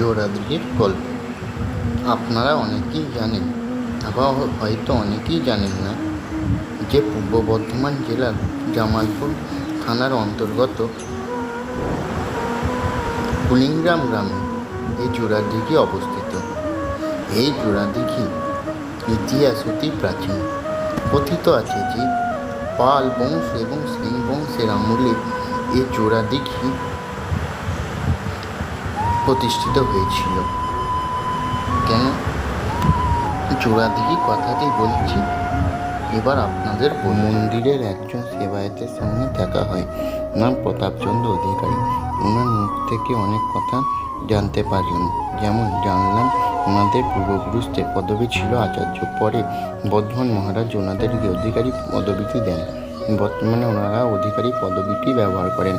জোড়াদ্রির গল্প। আপনারা অনেকেই জানেন, আবার হয়তো অনেকেই জানেন না, যে পূর্ব বর্ধমান জেলার জামালপুর থানার অন্তর্গত কুলিংগ্রাম গ্রামে এই জোড়াদিঘি অবস্থিত। এই জোড়াদিঘি ইতিহাস অতি প্রাচীন। কথিত আছে যে পাল বংশ এবং সেন বংশের আমলে এই জোড়াদিঘি প্রতিষ্ঠিত হয়েছিল। কেন? জোড়াদিঘি কথাটি বলছি, এবার আপনাদের মন্দিরের একজন সেবায়েতের সঙ্গে দেখা হয়। নাম প্রতাপচন্দ্র অধিকারী। ওনার মুখ থেকে অনেক কথা জানতে পারলাম যেমন জানলাম, ওনাদের পূর্বপুরুষদের পদবী ছিল আচার্য। পরে বর্ধমান মহারাজ ওনাদেরকে অধিকারী পদবীটি দেন। বর্তমানে ওনারা অধিকারী পদবীটি ব্যবহার করেন।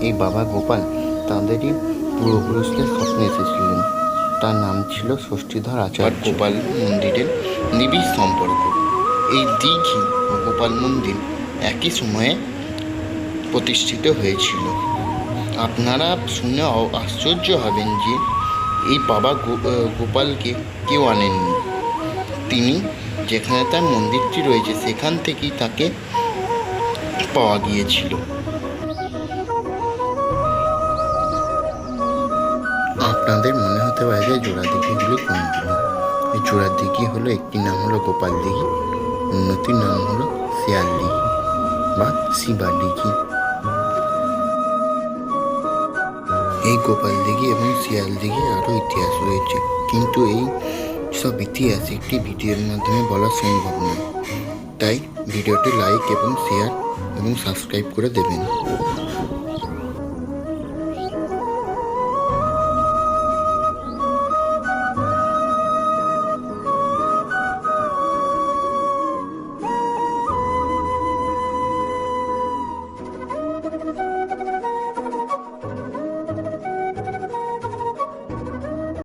এই বাবা গোপাল তাঁদেরই পূর্বপুরুষদের স্বপ্নে এসেছিলেন। তার নাম ছিল ষষ্ঠীধর আচার্য। গোপাল মন্দিরের নিবিড় সম্পর্ক। এই দীঘি ও গোপাল মন্দির একই সময়ে প্রতিষ্ঠিত হয়েছিল। আপনারা শুনে আশ্চর্য হবেন যে এই বাবা গোপালকে কেউ আনেননি। তিনি যেখানে তার মন্দিরটি রয়েছে, সেখান থেকেই তাকে পাওয়া গিয়েছিল। আপনাদের মনে হতে পারে যে জোড়া দিঘিগুলি কোনগুলো এই জোড়া দিঘি হলো একটি নাম হলো গোপাল দিঘি, অন্যটির নাম হলো শেয়াল দিঘি বা শিবা দিঘি। এই গোপাল দিঘি এবং শিয়াল দিঘি আরও ইতিহাস রয়েছে। কিন্তু এই সব ইতিহাস একটি ভিডিওর মাধ্যমে বলা সম্ভব নয়। তাই ভিডিওটি লাইক এবং শেয়ার এবং সাবস্ক্রাইব করে দেবেন।